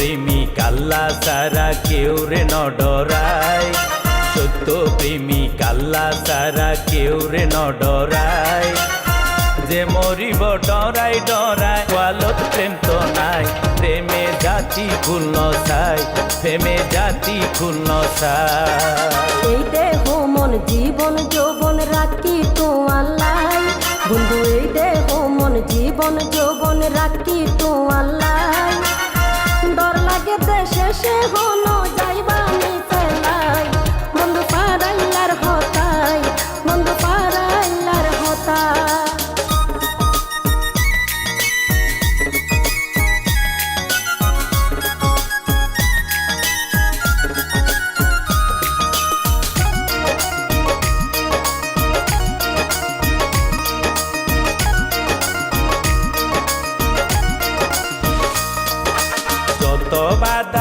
আল্লাহ সারা কেউ রে ন ডরায়। সত্য প্রেমিক আল্লাহ সারা কেউ রে ন ডরায়। যে মরিব ডরাই ডরাই ওয়ালত প্রেম তো নাই। প্রেমে জাতি ফুল নসাই প্রেমে জাতি ফুল নসাই এই দেহ মন, জীবন, যৌবন রাখি তো আল্লাহ বন্ধু, এই দেহ মন, জীবন, যৌবন রাখি তো আল্লাহ সে হন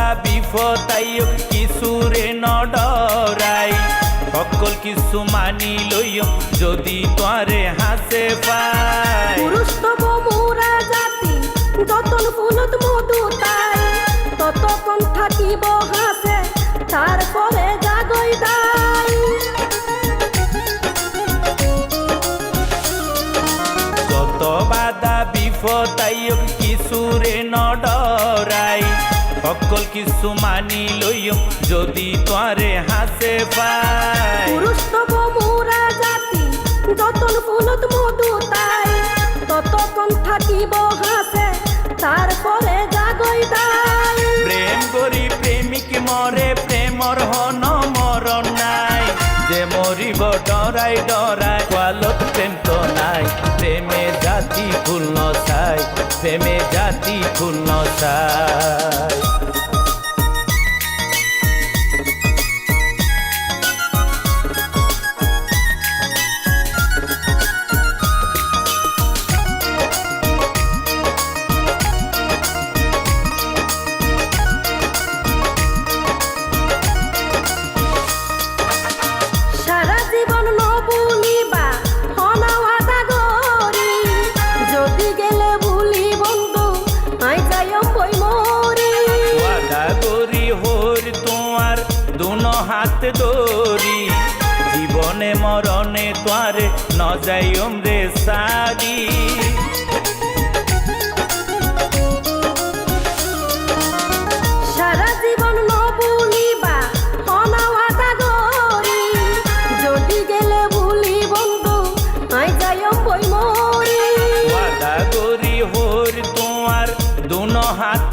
বাধা বিপদাই কিছুরে নডরাই। সকল কিছু মানি লইও যদি তোরে হাসে পাই। পুরুষ তব মোরা জাতি যতন ফুলত মধু তাই। ততক্ষণ থাকিব হাসে তারপরে জাগই দাই যত বাধা কিছুরে নডরাই সকল কিছু মানি লইও যদি তোরে হাসে পাই পুরুষ তব মোরা জাতি যতন ফুলত মধু তাই। ততক্ষণ থাকিব হাসে তারপরে জাগই দাই প্রেম করি প্রেমিক মরে প্রেমর হন মরণ নাই। যে মরিব ডরাই ডরাই ওয়ালত প্রেম তো নাই। প্রেমে জাতি ফুল নসাই প্রেমে ফুল সারা জীবন নবুলিবা মরণে তোয়ারে ন যাই রে সারি সারা জীবন নবুলিবা হনাওয়াদা গরি যদি গেলে ভুলি বন্ধু আই যাই বই মরি। ওয়াদা করি হোর তোমার দুনো হাত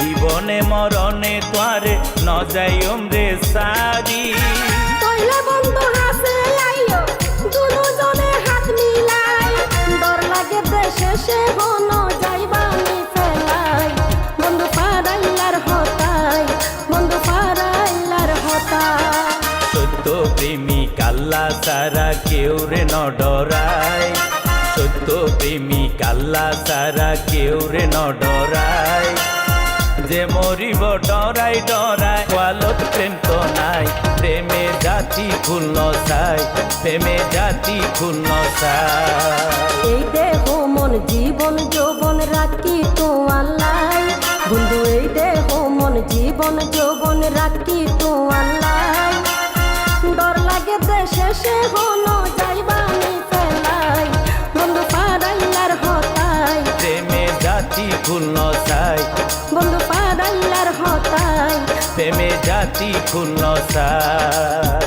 জীবনে মরণে তোয়ারে ন যাই রে সারি কইলে বন্ধু হাসে প্রেমিক আল্লাহ সারা কেউ রে ন ডরায়। সত্য প্রেমিক আল্লাহ সারা কেউ রে ন ডরায়। যে মরিব ডরাই ডরাই জাতি ফুল নসাই প্রেমে জাতি ফুল নসাই এই দেহ মন জীবন যৌবন রাখি তো আল্লাহ। বন্ধু এই দেহ মন জীবন যৌবন রাখি তো আল্লাহ। ডর লাগে দেশে সে হন যাইবা ফেলাই। বন্ধু পারাইলার হতাই। প্রেমে জাতি ফুল নসাই বন্ধু পারাইলার হতাই। প্রেমে জাতি ফুল নসাই